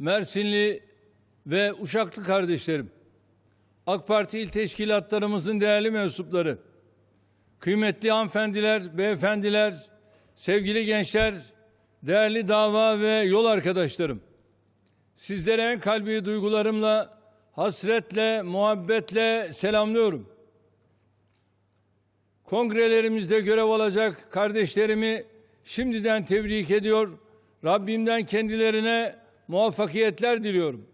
Mersinli ve Uşaklı kardeşlerim, AK Parti il teşkilatlarımızın değerli mensupları, kıymetli hanımefendiler, beyefendiler, sevgili gençler, değerli dava ve yol arkadaşlarım, sizlere en kalbi duygularımla, hasretle, muhabbetle selamlıyorum. Kongrelerimizde görev alacak kardeşlerimi şimdiden tebrik ediyor. Rabbimden kendilerine muvaffakiyetler diliyorum.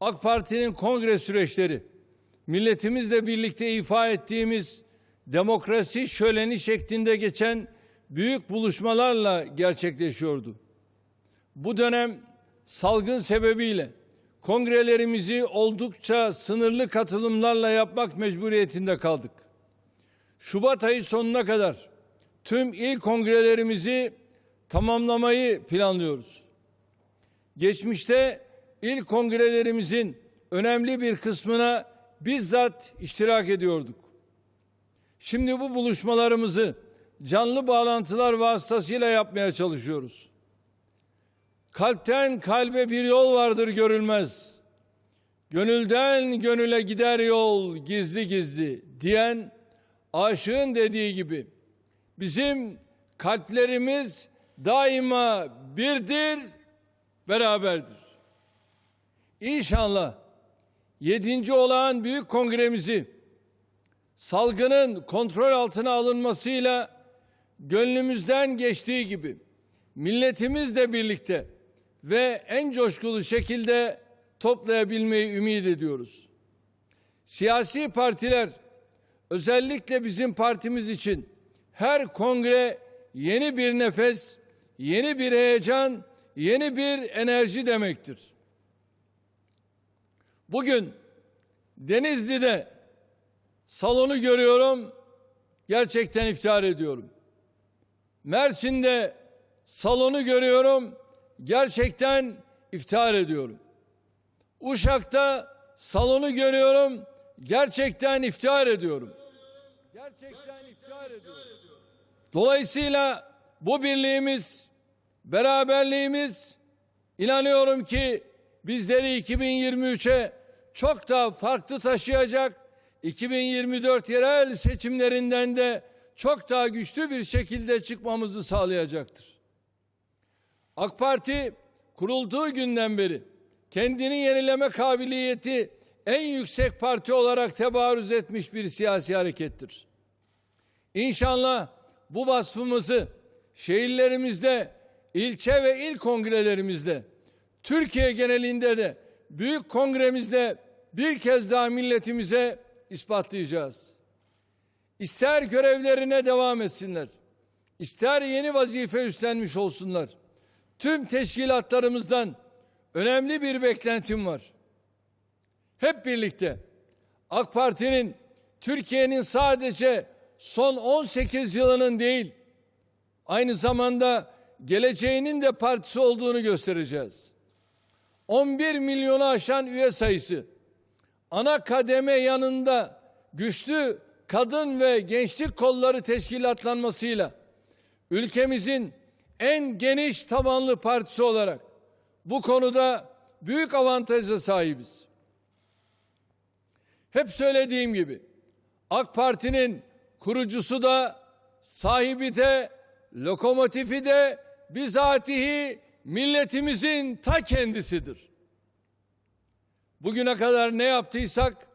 AK Parti'nin kongre süreçleri, milletimizle birlikte ifa ettiğimiz demokrasi şöleni şeklinde geçen büyük buluşmalarla gerçekleşiyordu. Bu dönem salgın sebebiyle kongrelerimizi oldukça sınırlı katılımlarla yapmak mecburiyetinde kaldık. Şubat ayı sonuna kadar tüm il kongrelerimizi tamamlamayı planlıyoruz. Geçmişte il kongrelerimizin önemli bir kısmına bizzat iştirak ediyorduk. Şimdi bu buluşmalarımızı canlı bağlantılar vasıtasıyla yapmaya çalışıyoruz. Kalpten kalbe bir yol vardır görülmez. Gönülden gönüle gider yol gizli gizli diyen aşığın dediği gibi bizim kalplerimiz daima birdir, beraberdir. İnşallah yedinci olağan büyük kongremizi salgının kontrol altına alınmasıyla gönlümüzden geçtiği gibi milletimizle birlikte ve en coşkulu şekilde toplayabilmeyi ümit ediyoruz. Siyasi partiler özellikle bizim partimiz için her kongre yeni bir nefes, yeni bir heyecan, yeni bir enerji demektir. Bugün Denizli'de salonu görüyorum, gerçekten iftihar ediyorum. Mersin'de salonu görüyorum, gerçekten iftihar ediyorum. Uşak'ta salonu görüyorum, gerçekten iftihar ediyorum. Gerçekten iftihar ediyorum. Dolayısıyla bu birliğimiz, beraberliğimiz inanıyorum ki bizleri 2023'e çok daha farklı taşıyacak. 2024 yerel seçimlerinden de çok daha güçlü bir şekilde çıkmamızı sağlayacaktır. AK Parti kurulduğu günden beri kendini yenileme kabiliyeti en yüksek parti olarak tebarüz etmiş bir siyasi harekettir. İnşallah bu vasfımızı şehirlerimizde, ilçe ve il kongrelerimizde, Türkiye genelinde de büyük kongremizde bir kez daha milletimize ispatlayacağız. İster görevlerine devam etsinler, ister yeni vazife üstlenmiş olsunlar. Tüm teşkilatlarımızdan önemli bir beklentim var. Hep birlikte AK Parti'nin Türkiye'nin sadece son 18 yılının değil, aynı zamanda geleceğinin de partisi olduğunu göstereceğiz. 11 milyonu aşan üye sayısı, ana kademe yanında güçlü kadın ve gençlik kolları teşkilatlanmasıyla ülkemizin en geniş tabanlı partisi olarak bu konuda büyük avantaja sahibiz. Hep söylediğim gibi AK Parti'nin kurucusu da sahibi de lokomotifi de bizatihi milletimizin ta kendisidir. Bugüne kadar ne yaptıysak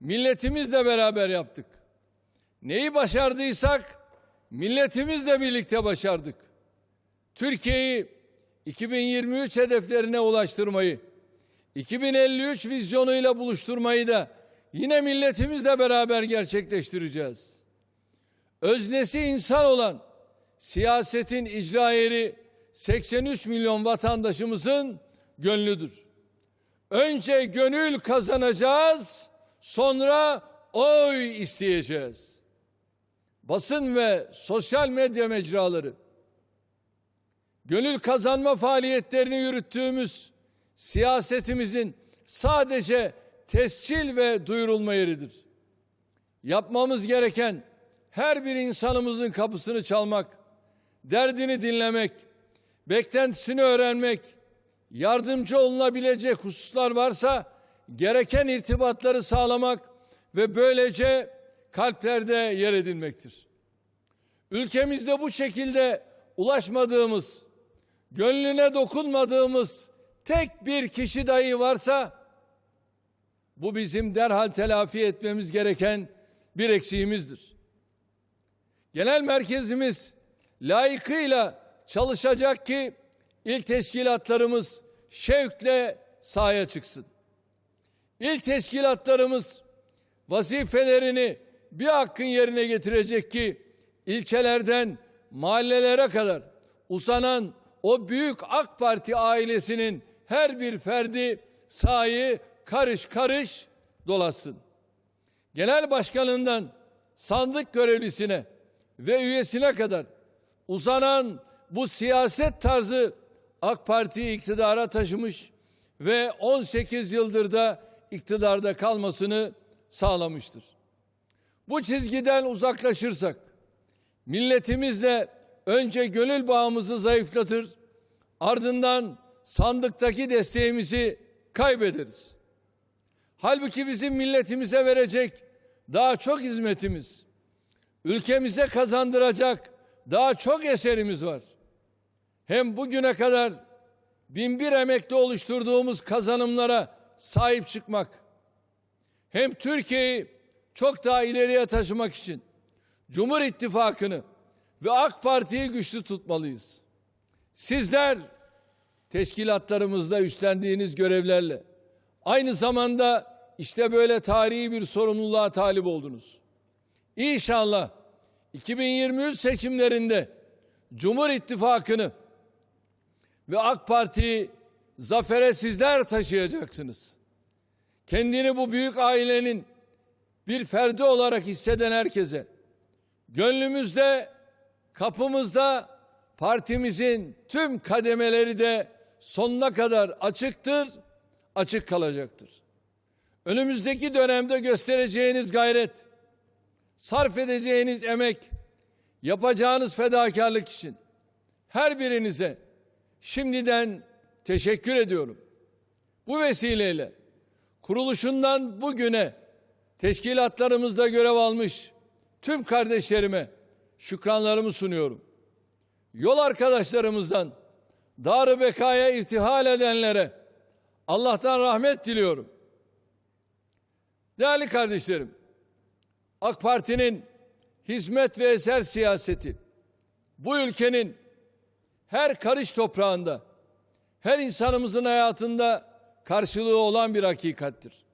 milletimizle beraber yaptık. Neyi başardıysak milletimizle birlikte başardık. Türkiye'yi 2023 hedeflerine ulaştırmayı, 2053 vizyonuyla buluşturmayı da yine milletimizle beraber gerçekleştireceğiz. Öznesi insan olan siyasetin icra eri 83 milyon vatandaşımızın gönlüdür. Önce gönül kazanacağız, sonra oy isteyeceğiz. Basın ve sosyal medya mecraları gönül kazanma faaliyetlerini yürüttüğümüz siyasetimizin sadece tescil ve duyurulma yeridir. Yapmamız gereken her bir insanımızın kapısını çalmak, derdini dinlemek, beklentisini öğrenmek, yardımcı olunabilecek hususlar varsa gereken irtibatları sağlamak ve böylece kalplerde yer edilmektir. Ülkemizde bu şekilde ulaşmadığımız, gönlüne dokunmadığımız tek bir kişi dahi varsa bu bizim derhal telafi etmemiz gereken bir eksiğimizdir. Genel merkezimiz layıkıyla çalışacak ki il teşkilatlarımız şevkle sahaya çıksın. İl teşkilatlarımız vazifelerini bir hakkın yerine getirecek ki ilçelerden mahallelere kadar uzanan o büyük AK Parti ailesinin her bir ferdi sahayı karış karış dolasın. Genel başkanından sandık görevlisine ve üyesine kadar uzanan bu siyaset tarzı AK Parti'yi iktidara taşımış ve 18 yıldır da iktidarda kalmasını sağlamıştır. Bu çizgiden uzaklaşırsak milletimizle önce gönül bağımızı zayıflatır, ardından sandıktaki desteğimizi kaybederiz. Halbuki bizim milletimize verecek daha çok hizmetimiz, ülkemize kazandıracak daha çok eserimiz var. Hem bugüne kadar binbir emekle oluşturduğumuz kazanımlara sahip çıkmak, hem Türkiye'yi çok daha ileriye taşımak için Cumhur İttifakı'nı ve AK Parti'yi güçlü tutmalıyız. Sizler teşkilatlarımızda üstlendiğiniz görevlerle aynı zamanda işte böyle tarihi bir sorumluluğa talip oldunuz. İnşallah 2023 seçimlerinde Cumhur İttifakı'nı ve AK Parti'yi zafere sizler taşıyacaksınız. Kendini bu büyük ailenin bir ferdi olarak hisseden herkese gönlümüzde, kapımızda partimizin tüm kademeleri de sonuna kadar açıktır, açık kalacaktır. Önümüzdeki dönemde göstereceğiniz gayret, sarf edeceğiniz emek, yapacağınız fedakarlık için her birinize şimdiden teşekkür ediyorum. Bu vesileyle kuruluşundan bugüne teşkilatlarımızda görev almış tüm kardeşlerime şükranlarımı sunuyorum. Yol arkadaşlarımızdan dar bekaya irtihal edenlere Allah'tan rahmet diliyorum. Değerli kardeşlerim, AK Parti'nin hizmet ve eser siyaseti bu ülkenin her karış toprağında, her insanımızın hayatında karşılığı olan bir hakikattir.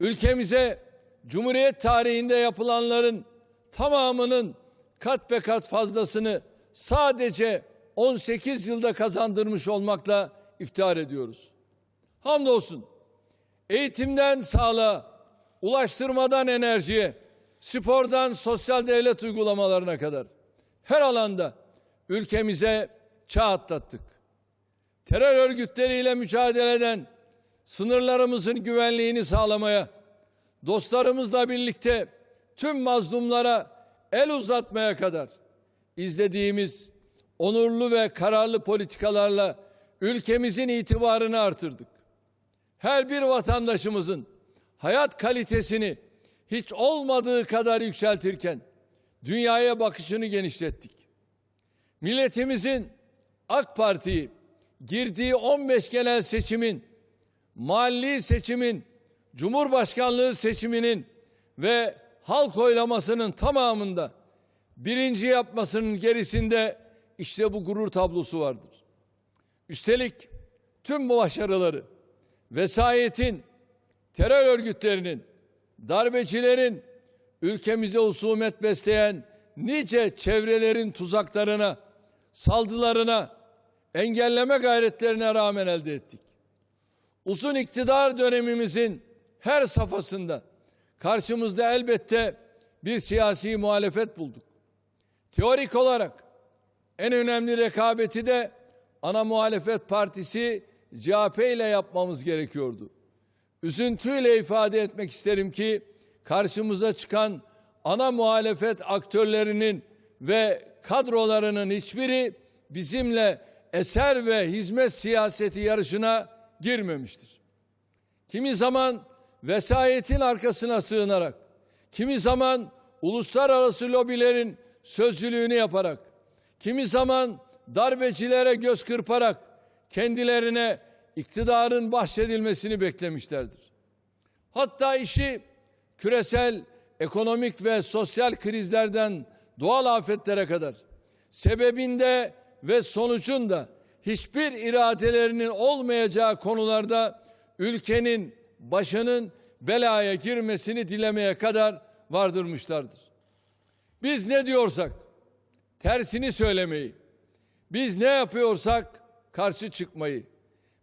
Ülkemize Cumhuriyet tarihinde yapılanların tamamının kat be kat fazlasını sadece 18 yılda kazandırmış olmakla iftihar ediyoruz. Hamdolsun eğitimden sağlığa, ulaştırmadan enerjiye, spordan sosyal devlet uygulamalarına kadar her alanda ülkemize çağ atlattık. Terör örgütleriyle mücadele eden sınırlarımızın güvenliğini sağlamaya, dostlarımızla birlikte tüm mazlumlara el uzatmaya kadar izlediğimiz onurlu ve kararlı politikalarla ülkemizin itibarını artırdık. Her bir vatandaşımızın hayat kalitesini hiç olmadığı kadar yükseltirken dünyaya bakışını genişlettik. Milletimizin AK Parti'yi girdiği 15 genel seçimin, mahalli seçimin, Cumhurbaşkanlığı seçiminin ve halk oylamasının tamamında birinci yapmasının gerisinde işte bu gurur tablosu vardır. Üstelik tüm bu başarıları vesayetin, terör örgütlerinin, darbecilerin, ülkemize husumet besleyen nice çevrelerin tuzaklarına, saldırılarına, engelleme gayretlerine rağmen elde ettik. Uzun iktidar dönemimizin her safhasında karşımızda elbette bir siyasi muhalefet bulduk. Teorik olarak en önemli rekabeti de ana muhalefet partisi CHP ile yapmamız gerekiyordu. Üzüntüyle ifade etmek isterim ki karşımıza çıkan ana muhalefet aktörlerinin ve kadrolarının hiçbiri bizimle eser ve hizmet siyaseti yarışına girmemiştir. Kimi zaman vesayetin arkasına sığınarak, kimi zaman uluslararası lobilerin sözcülüğünü yaparak, kimi zaman darbecilere göz kırparak kendilerine iktidarın bahşedilmesini beklemişlerdir. Hatta işi küresel ekonomik ve sosyal krizlerden doğal afetlere kadar sebebinde ve sonucunda hiçbir iradelerinin olmayacağı konularda ülkenin başının belaya girmesini dilemeye kadar vardırmışlardır. Biz ne diyorsak tersini söylemeyi, biz ne yapıyorsak karşı çıkmayı,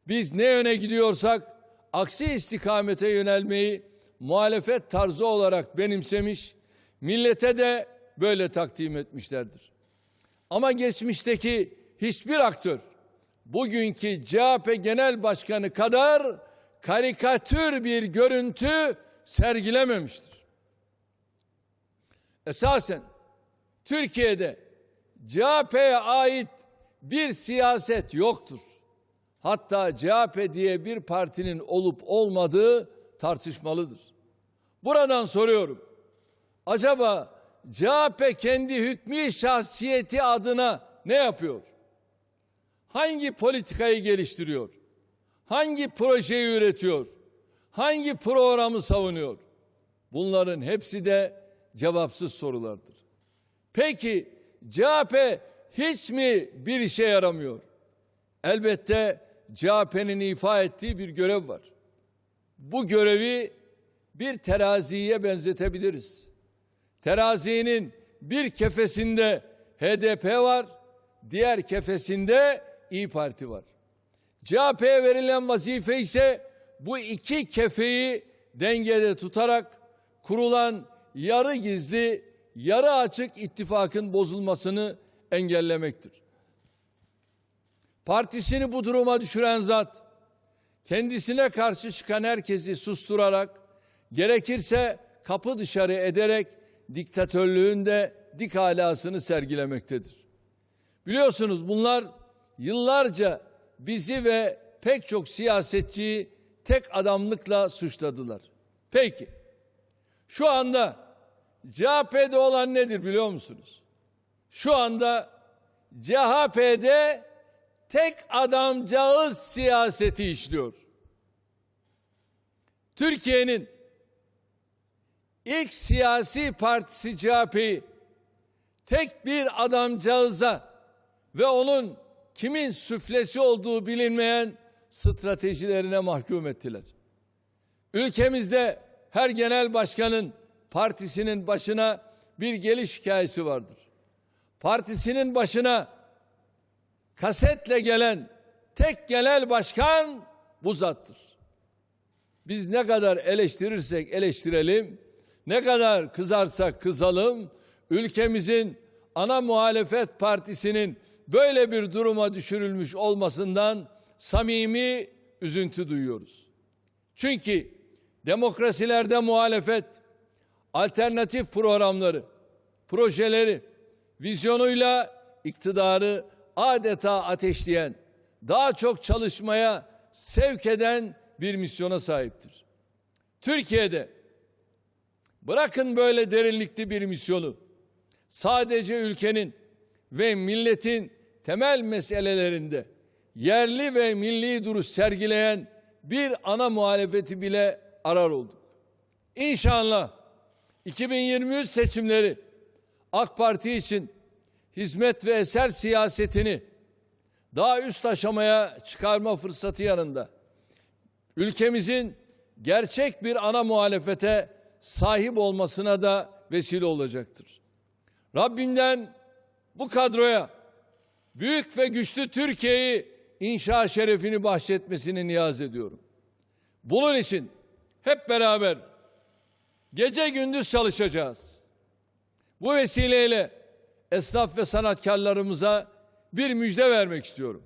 biz ne yöne gidiyorsak aksi istikamete yönelmeyi muhalefet tarzı olarak benimsemiş, millete de böyle takdim etmişlerdir. Ama geçmişteki hiçbir aktör bugünkü CHP Genel Başkanı kadar karikatür bir görüntü sergilememiştir. Esasen Türkiye'de CHP'ye ait bir siyaset yoktur. Hatta CHP diye bir partinin olup olmadığı tartışmalıdır. Buradan soruyorum. Acaba CHP kendi hükmü şahsiyeti adına ne yapıyor? Hangi politikayı geliştiriyor? Hangi projeyi üretiyor? Hangi programı savunuyor? Bunların hepsi de cevapsız sorulardır. Peki CHP hiç mi bir işe yaramıyor? Elbette CHP'nin ifa ettiği bir görev var. Bu görevi bir teraziye benzetebiliriz. Terazinin bir kefesinde HDP var, diğer kefesinde İyi Parti var. CHP'ye verilen vazife ise bu iki kefeyi dengede tutarak kurulan yarı gizli, yarı açık ittifakın bozulmasını engellemektir. Partisini bu duruma düşüren zat, kendisine karşı çıkan herkesi susturarak, gerekirse kapı dışarı ederek diktatörlüğün de dik alasını sergilemektedir. Biliyorsunuz bunlar yıllarca bizi ve pek çok siyasetçiyi tek adamlıkla suçladılar. Peki şu anda CHP'de olan nedir biliyor musunuz? Şu anda CHP'de tek adamcağız siyaseti işliyor. Türkiye'nin ilk siyasi partisi CHP'yi tek bir adamcağıza ve onun kimin süflesi olduğu bilinmeyen stratejilerine mahkum ettiler. Ülkemizde her genel başkanın partisinin başına bir geliş hikayesi vardır. Partisinin başına kasetle gelen tek genel başkan bu zattır. Biz ne kadar eleştirirsek eleştirelim, ne kadar kızarsak kızalım, ülkemizin ana muhalefet partisinin böyle bir duruma düşürülmüş olmasından samimi üzüntü duyuyoruz. Çünkü demokrasilerde muhalefet alternatif programları, projeleri, vizyonuyla iktidarı adeta ateşleyen, daha çok çalışmaya sevk eden bir misyona sahiptir. Türkiye'de bırakın böyle derinlikli bir misyonu sadece ülkenin ve milletin temel meselelerinde yerli ve milli duruş sergileyen bir ana muhalefeti bile arar olduk. İnşallah 2023 seçimleri AK Parti için hizmet ve eser siyasetini daha üst aşamaya çıkarma fırsatı yanında ülkemizin gerçek bir ana muhalefete sahip olmasına da vesile olacaktır. Rabbimden bu kadroya büyük ve güçlü Türkiye'yi inşa şerefini bahşetmesini niyaz ediyorum. Bunun için hep beraber gece gündüz çalışacağız. Bu vesileyle esnaf ve sanatkarlarımıza bir müjde vermek istiyorum.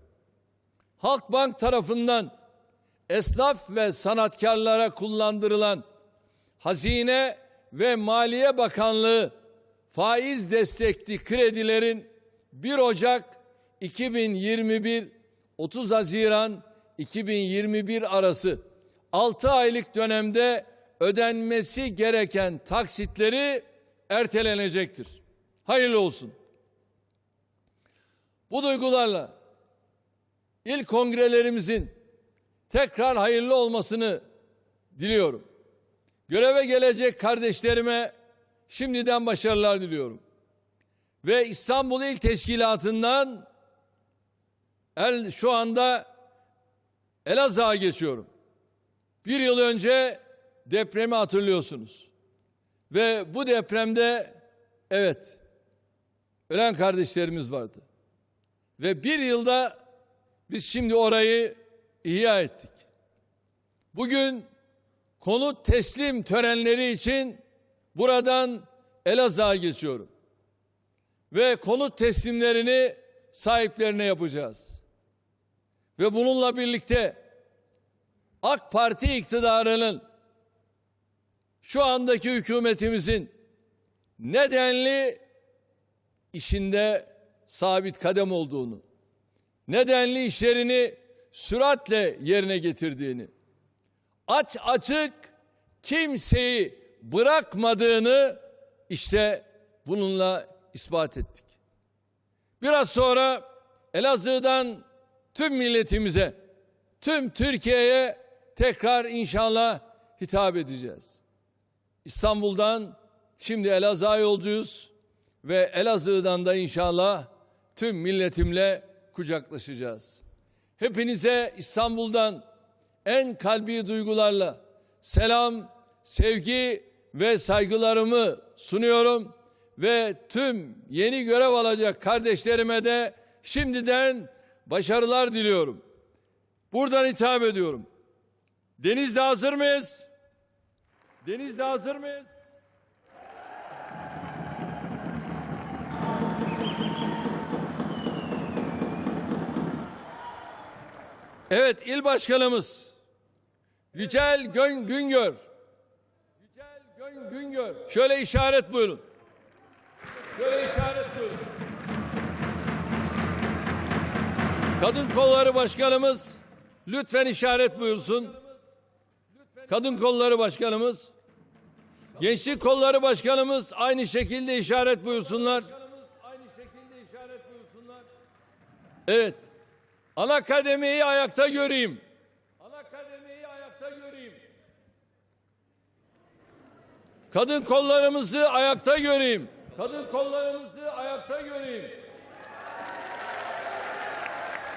Halkbank tarafından esnaf ve sanatkarlara kullandırılan Hazine ve Maliye Bakanlığı faiz destekli kredilerin 1 Ocak 2021 30 Haziran 2021 arası 6 aylık dönemde ödenmesi gereken taksitleri ertelenecektir. Hayırlı olsun. Bu duygularla ilk kongrelerimizin tekrar hayırlı olmasını diliyorum. Göreve gelecek kardeşlerime şimdiden başarılar diliyorum. Ve İstanbul İl Teşkilatı'ndan el, şu anda Elazığ'a geçiyorum. Bir yıl önce depremi hatırlıyorsunuz. Ve bu depremde evet ölen kardeşlerimiz vardı. Ve bir yılda biz şimdi orayı ihya ettik. Bugün konut teslim törenleri için buradan Elazığ'a geçiyorum. Ve konut teslimlerini sahiplerine yapacağız. Ve bununla birlikte AK Parti iktidarının şu andaki hükümetimizin nedenli işinde sabit kadem olduğunu, nedenli işlerini süratle yerine getirdiğini, aç açık kimseyi bırakmadığını işte bununla ispat ettik. Biraz sonra Elazığ'dan tüm milletimize, tüm Türkiye'ye tekrar inşallah hitap edeceğiz. İstanbul'dan şimdi Elazığ'a yolcuyuz ve Elazığ'dan da inşallah tüm milletimle kucaklaşacağız. Hepinize İstanbul'dan en kalbi duygularla selam, sevgi ve saygılarımı sunuyorum ve tüm yeni görev alacak kardeşlerime de şimdiden başarılar diliyorum. Buradan hitap ediyorum. Denizde hazır mıyız? Denizde hazır mıyız? Evet, il başkanımız Yücel Gün Güngör. Yücel Gün Güngör. Şöyle işaret buyurun. Şöyle işaret buyurun. Kadın Kolları Başkanımız lütfen işaret buyursun. Kadın Kolları Başkanımız, Gençlik Kolları Başkanımız aynı şekilde işaret buyursunlar. Aynı şekilde işaret buyursunlar. Evet. Ana kademeyi ayakta göreyim. Ana kademeyi ayakta göreyim. Kadın kollarımızı ayakta göreyim. Kadın kollarımızı ayakta göreyim.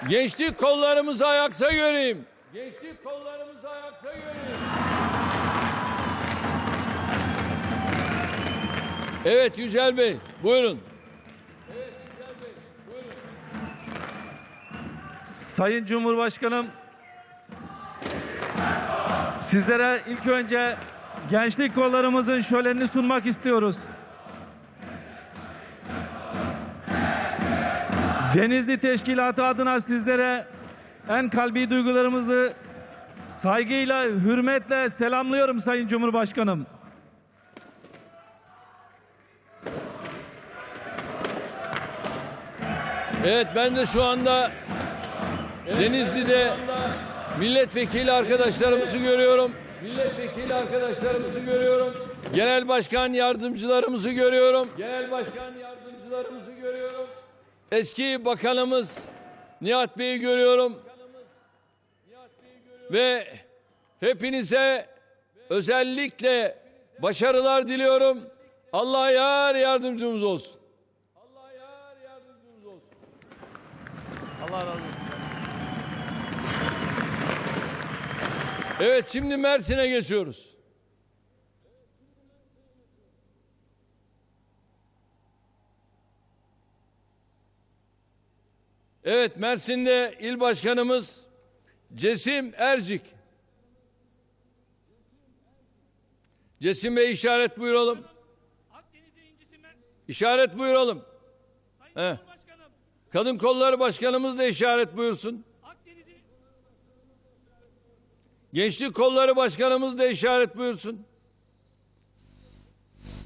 Gençlik kollarımızı ayakta göreyim. Gençlik kollarımızı ayakta göreyim. Evet Yücel Bey, buyurun. Sayın Cumhurbaşkanım, sizlere ilk önce gençlik kollarımızın şölenini sunmak istiyoruz. Denizli Teşkilatı adına sizlere en kalbi duygularımızı saygıyla, hürmetle selamlıyorum Sayın Cumhurbaşkanım. Evet ben de şu anda Denizli'de milletvekili arkadaşlarımızı görüyorum. Milletvekili arkadaşlarımızı görüyorum. Genel başkan yardımcılarımızı görüyorum. Genel başkan yardımcılarımızı görüyorum. Eski bakanımız Nihat Bey'i görüyorum. Ve hepinize özellikle başarılar diliyorum. Allah yar yardımcımız olsun. Allah yar yardımcımız olsun. Allah razı olsun. Evet şimdi Mersin'e geçiyoruz. Evet Mersin'de il başkanımız Cesim Ercik. Cesim Bey işaret buyuralım. İşaret buyuralım. Sayın. Kadın kolları başkanımız da işaret buyursun. Akdeniz'in Gençlik kolları başkanımız da işaret buyursun.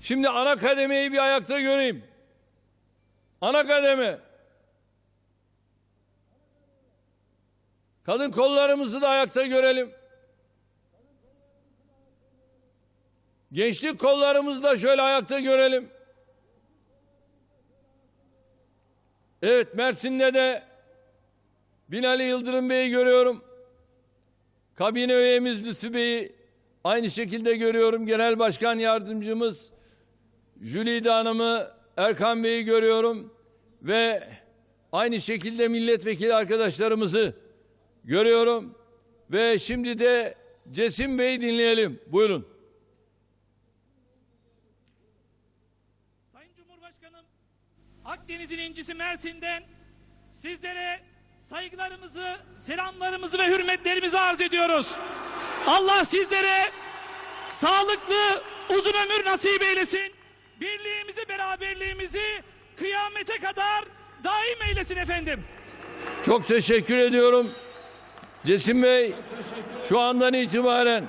Şimdi ana kademeyi bir ayakta göreyim. Ana kademe. Kadın kollarımızı da ayakta görelim. Gençlik kollarımızı da şöyle ayakta görelim. Evet Mersin'de de Binali Yıldırım Bey'i görüyorum. Kabine üyemiz Lütfü Bey'i aynı şekilde görüyorum. Genel Başkan Yardımcımız Jülide Hanım'ı, Erkan Bey'i görüyorum. Ve aynı şekilde milletvekili arkadaşlarımızı görüyorum. Ve şimdi de Cesim Bey'i dinleyelim. Buyurun. Sayın Cumhurbaşkanım, Akdeniz'in incisi Mersin'den sizlere saygılarımızı, selamlarımızı ve hürmetlerimizi arz ediyoruz. Allah sizlere sağlıklı, uzun ömür nasip eylesin. Birliğimizi, beraberliğimizi kıyamete kadar daim eylesin efendim. Çok teşekkür ediyorum. Cesim Bey, şu andan itibaren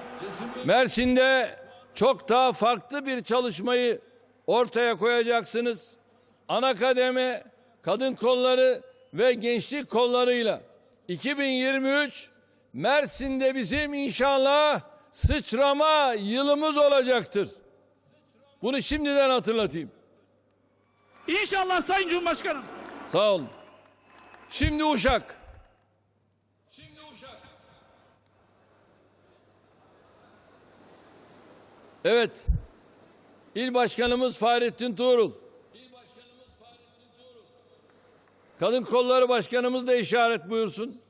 Mersin'de çok daha farklı bir çalışmayı ortaya koyacaksınız. Ana kademe, kadın kolları ve gençlik kollarıyla 2023 Mersin'de bizim inşallah sıçrama yılımız olacaktır. Bunu şimdiden hatırlatayım. İnşallah Sayın Cumhurbaşkanım. Sağ olun. Şimdi Uşak. Şimdi Uşak. Evet. İl Başkanımız Fahrettin Tuğrul. İl Başkanımız Fahrettin Tuğrul. Kadın Kolları Başkanımız da işaret buyursun.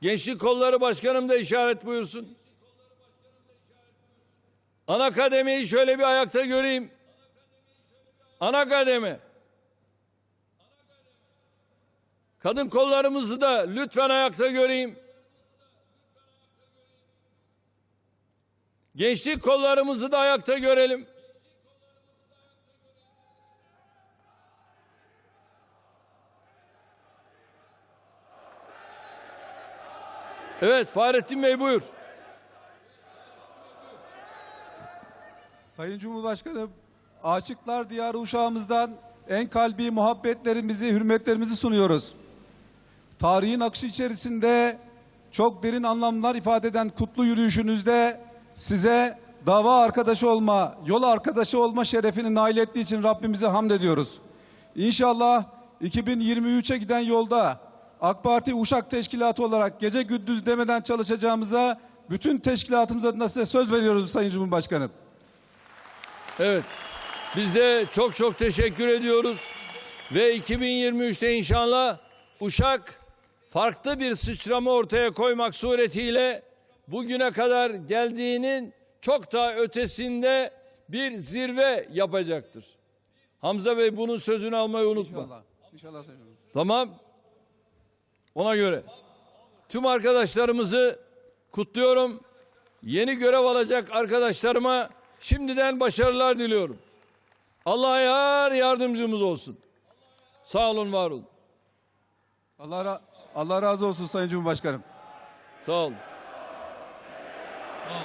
Gençlik Kolları Başkanım da işaret buyursun. Ana kademeyi şöyle bir ayakta göreyim. Ana kademe. Kadın kollarımızı da lütfen ayakta göreyim. Gençlik kollarımızı da ayakta görelim. Evet Fahrettin Bey buyur. Sayın Cumhurbaşkanım, Aşıklar Diyarı uşağımızdan en kalbi muhabbetlerimizi, hürmetlerimizi sunuyoruz. Tarihin akışı içerisinde çok derin anlamlar ifade eden kutlu yürüyüşünüzde size dava arkadaşı olma, yol arkadaşı olma şerefini nail ettiği için Rabbimize hamd ediyoruz. İnşallah 2023'e giden yolda AK Parti Uşak Teşkilatı olarak gece gündüz demeden çalışacağımıza bütün teşkilatımız adına size söz veriyoruz Sayın Cumhurbaşkanım. Evet. Biz de çok çok teşekkür ediyoruz. Ve 2023'te inşallah Uşak farklı bir sıçrama ortaya koymak suretiyle bugüne kadar geldiğinin çok daha ötesinde bir zirve yapacaktır. Hamza Bey bunun sözünü almayı unutma. İnşallah. İnşallah. Tamam. Ona göre. Tüm arkadaşlarımızı kutluyorum. Yeni görev alacak arkadaşlarıma şimdiden başarılar diliyorum. Allah yar yardımcımız olsun. Sağ olun, var olun. Allah, ra- Allah razı olsun Sayın Cumhurbaşkanım. Sağ olun. Sağ olun.